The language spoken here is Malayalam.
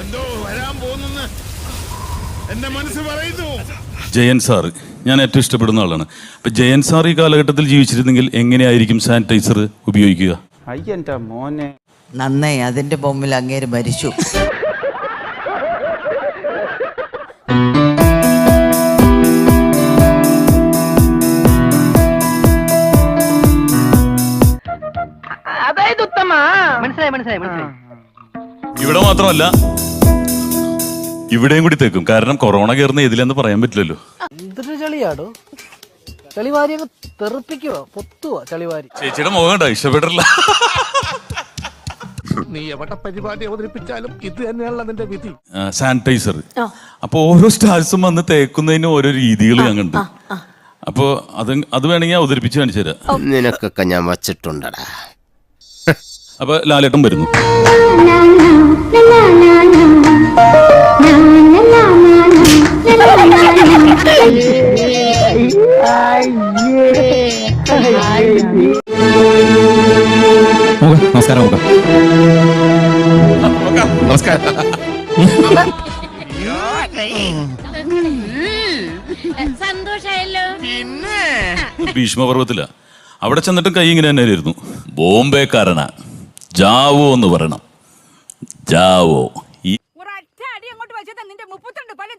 എന്തോ വരാൻ പോകുന്നെന്ന് എന്റെ മനസ്സ് പറയുന്നു. ജയൻ സാറ് ഞാൻ ഏറ്റവും ഇഷ്ടപ്പെടുന്ന ആളാണ്. അപ്പം ജയൻ സാർ ഈ കാലഘട്ടത്തിൽ ജീവിച്ചിരുന്നെങ്കിൽ എങ്ങനെയായിരിക്കും സാനിറ്റൈസർ ഉപയോഗിക്കുക? മോനെ. നന്നായി അതിന്റെ മുമ്പിൽ അങ്ങേര് മരിച്ചു. അതായത് ഉത്തമ. മനസ്സിലായി മനസ്സിലായി മനസ്സിലായി. ഇവിടെ മാത്രമല്ല ഇവിടെയും കൂടി തേക്കും. കാരണം കൊറോണ കയറുന്ന ഇതിലെന്ന് പറയാൻ പറ്റില്ലല്ലോ. എന്തൊരു ചളിയാടോ? ചളിവാരി അങ്ങ് തെറിപ്പിക്കുവോ പൊത്തുവോ ചളിവാരി. ചേച്ചിയുടെ മുഖം കണ്ടോ? ഇഷ്ടപ്പെട്ടില്ല നീ എവിടെ പരിപാടി അവതരിപ്പിച്ചാലും ഇത് തന്നെയാണല്ലോ അതിന്റെ വിധി. സാനിറ്റൈസർ അപ്പൊ ഓരോ സ്റ്റാർസും വന്ന് തേക്കുന്നതിന് ഓരോ രീതികൾ ഞാൻ കണ്ടു അപ്പോൾ അത് അത് വേണമെങ്കിൽ അവതരിപ്പിച്ച് കാണിച്ചു തരാം. നിനക്കൊക്കെ ഞാൻ വച്ചിട്ടുണ്ടടാ. അപ്പൊ ലാലേട്ടൻ വരുന്നു. നമസ്കാരം നമസ്കാരം സന്തോഷായല്ലോ. ഭീഷ്മപർവത്തില അവിടെ ചെന്നിട്ടും കൈ ഇങ്ങനെ തന്നെ ഇരുന്നു ബോംബെക്കാരനാ. ജാവോ എന്ന് പറയണം. ജാവോ. ഈ നിന്റെ മുപ്പത്തിരണ്ട് പല്ല്